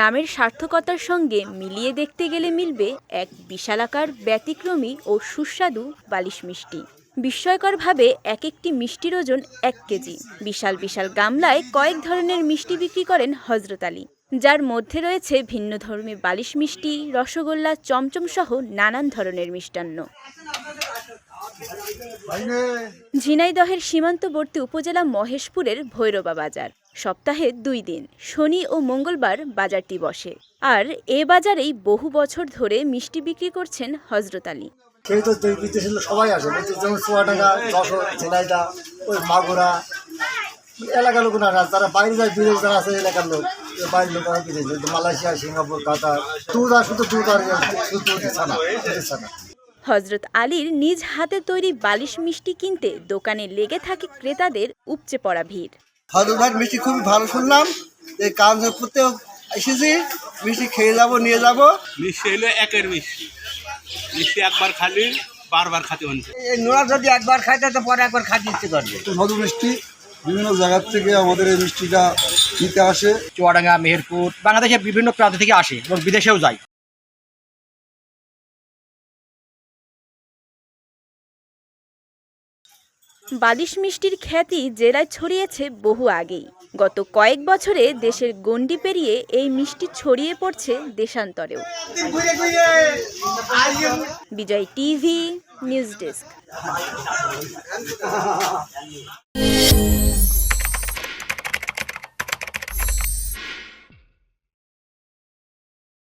নামের সার্থকতার সঙ্গে মিলিয়ে দেখতে গেলে মিলবে এক বিশালাকার, ব্যতিক্রমী ও সুস্বাদু বালিশ মিষ্টি। বিস্ময়করভাবে এক একটি মিষ্টির ওজন এক কেজি। বিশাল বিশাল গামলায় কয়েক ধরনের মিষ্টি বিক্রি করেন হজরত আলী। যার মধ্যে রয়েছে ভিন্ন ধর্মী বালিশ মিষ্টি, রসগোল্লা চমচম সহ নানান ধরনের মিষ্টান্ন। ঝিনাইদহের সীমান্তবর্তী উপজেলা মহেশপুরের ভৈরবা বাজার। সপ্তাহে দুই দিন, শনি ও মঙ্গলবার বাজারটি বসে। আর এ বাজারেই বহু বছর ধরে মিষ্টি বিক্রি করছেন হজরত আলী। সবাই আসে। যেমন মাগুরা, এলাকার লোক না তারা বাইরে যায়, বিদেশ যারা আছে এলাকার লোক। লোক মালয়েশিয়া, সিঙ্গাপুর, কাতার। দুধ আর শুধু দুধ আর শুধু দুধ হজরত আলীর নিজ হাতে তৈরি বালিশ মিষ্টি কিনতে দোকানে লেগে থাকে ক্রেতাদের উপচে পড়া ভিড়। হজরত ভাই মিষ্টি খুবই ভালো শুনলাম। এই কাঞ্চনপুরতেও এসেছি মিষ্টি খেয়ে যাব নিয়ে যাব। মিষ্টি হলো একের মিষ্টি। মিষ্টি একবার খালি বারবার খাতে হচ্ছে। এই নোরা যদি একবার খাইতে তো পরে একবার খাইতে ইচ্ছে করবে। মধু মিষ্টি বিভিন্ন জায়গার থেকে আমাদের এই মিষ্টিটা নিতে আসে। চুয়াডাঙ্গা মেহেরপুর বাংলাদেশের বিভিন্ন প্রান্ত থেকে আসে এবং বিদেশেও যায়। বালিশ মিষ্টির খ্যাতি জেলায় ছড়িয়েছে বহু আগেই। গত কয়েক বছরে দেশের গণ্ডি পেরিয়ে এই মিষ্টি ছড়িয়ে পড়ছে দেশান্তরেও। Bijoy TV, news desk.